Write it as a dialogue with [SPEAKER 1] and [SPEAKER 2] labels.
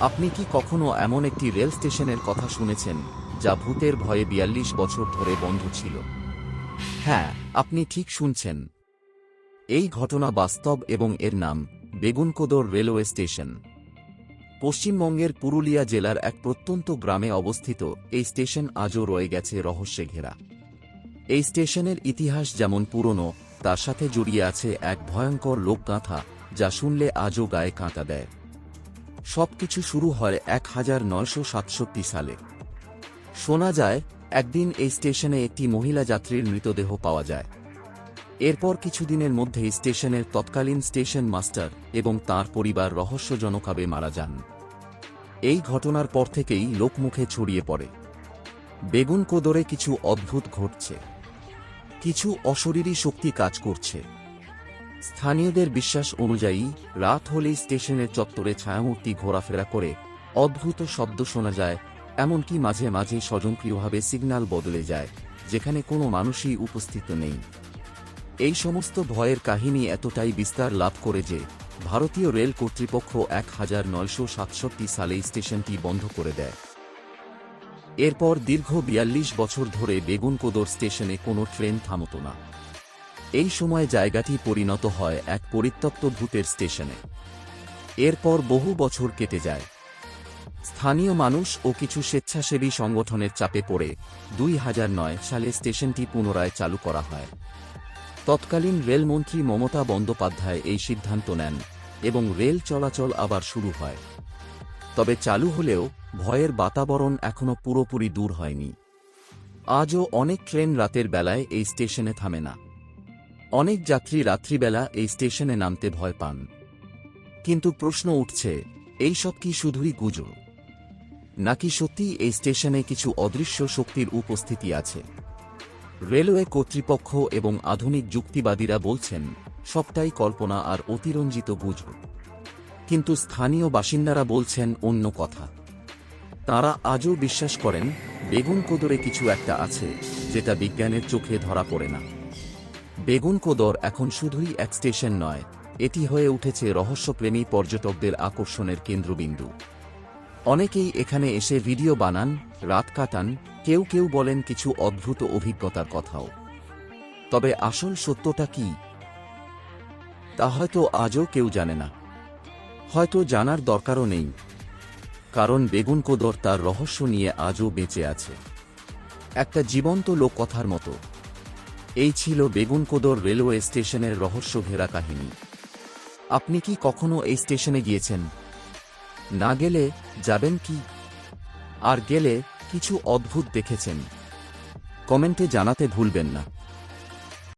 [SPEAKER 1] আপনি কি কখনো এমন একটি রেল স্টেশনের কথা শুনেছেন, যা ভূতের ভয়ে বিয়াল্লিশ বছর ধরে বন্ধ ছিল? হ্যাঁ আপনি ঠিক শুনছেন। এই ঘটনা বাস্তব এবং এর নাম, বেগুনকোদর রেলওয়ে স্টেশন। পশ্চিমবঙ্গের পুরুলিয়া জেলার এক প্রত্যন্ত গ্রামে অবস্থিত এই স্টেশন আজও রয়ে গেছে রহস্যে ঘেরা। এই স্টেশনের ইতিহাস যেমন পুরনো, তার সাথে জড়িয়ে আছে এক ভয়ঙ্কর লোকগাথা, যা শুনলে আজও গায়ে কাঁটা দেয়। সবকিছু শুরু হয় এক হাজার নয়শো সাতষট্টি সালে। শোনা যায়, একদিন এই স্টেশনে একটি মহিলা যাত্রীর মৃতদেহ পাওয়া যায়। এরপর কিছুদিনের মধ্যেই স্টেশনের তৎকালীন স্টেশন মাস্টার এবং তার পরিবার রহস্যজনকভাবে মারা যান। এই ঘটনার পর থেকেই লোকমুখে ছড়িয়ে পড়ে। বেগুন কোদরে কিছু অদ্ভুত ঘটছে। কিছু অশরীরী শক্তি কাজ করছে। স্থানীয়দের বিশ্বাস অনুযায়ী, রাত হলেই স্টেশনের চত্বরে ছায়ামূর্তি ঘোরাফেরা করে অদ্ভুত শব্দ শোনা যায়, এমনকি মাঝে মাঝে স্বজনপ্রিয়ভাবে সিগন্যাল বদলে যায়, যেখানে কোনো মানুষই উপস্থিত নেই। এই সমস্ত ভয়ের কাহিনী এতটাই বিস্তার লাভ করে যে, ভারতীয় রেল কর্তৃপক্ষ এক হাজার নয়শো সাতষট্টি সালে স্টেশনটি বন্ধ করে দেয়। এরপর দীর্ঘ বিয়াল্লিশ বছর ধরে বেগুনকোদর স্টেশনে কোনো ট্রেন থামত না। এই সময় জায়গাটি পরিণত হয় এক পরিত্যক্ত ভূতের স্টেশনে। এরপর বহু বছর কেটে যায়। স্থানীয় মানুষ ও কিছু স্বেচ্ছাসেবী সংগঠনের চাপে পড়ে দুই হাজার নয় সালে স্টেশনটি পুনরায় চালু করা হয়। তৎকালীন রেলমন্ত্রী মমতা বন্দ্যোপাধ্যায় এই সিদ্ধান্ত নেন এবং রেল চলাচল আবার শুরু হয়। তবে চালু হলেও ভয়ের বাতাবরণ এখনও পুরোপুরি দূর হয়নি। আজও অনেক ট্রেন রাতের বেলায় এই স্টেশনে থামে না। অনেক যাত্রী রাত্রিবেলা এই স্টেশনে নামতে ভয় পান। কিন্তু প্রশ্ন উঠছে, এই সব কি শুধুই গুজব? নাকি সত্যি এই স্টেশনে কিছু অদৃশ্য শক্তির উপস্থিতি আছে? রেলওয়ে কর্তৃপক্ষ এবং আধুনিক যুক্তিবাদীরা বলছেন, সবটাই কল্পনা আর অতিরঞ্জিত গুজব। কিন্তু স্থানীয় বাসিন্দারা বলছেন অন্য কথা। তারা আজও বিশ্বাস করেন, বেগুন কোদরে কিছু একটা আছে, যেটা বিজ্ঞানের চোখে ধরা পড়ে না। বেগুন কোদর এখন শুধুই এক স্টেশন নয়, এটি হয়ে উঠেছে রহস্যপ্রেমী পর্যটকদের আকর্ষণের কেন্দ্রবিন্দু। অনেকেই এখানে এসে ভিডিও বানান, রাত কাটান, কেউ কেউ বলেন কিছু অদ্ভুত অভিজ্ঞতার কথাও। তবে আসল সত্যটা কি, তা হয়তো আজও কেউ জানে না। হয়তো জানার দরকারও নেই, কারণ বেগুন কোদর তার রহস্য নিয়ে আজও বেঁচে আছে। একটা জীবন্ত লোককথার মতো। এই ছিল বেগুনকোদর রেলওয়ে স্টেশনের রহস্য ঘেরা কাহিনী। আপনি কি কখনো এই স্টেশনে গিয়েছেন? না গেলে যাবেন কি? আর গেলে কিছু অদ্ভুত দেখেছেন। কমেন্টে জানাতে ভুলবেন না।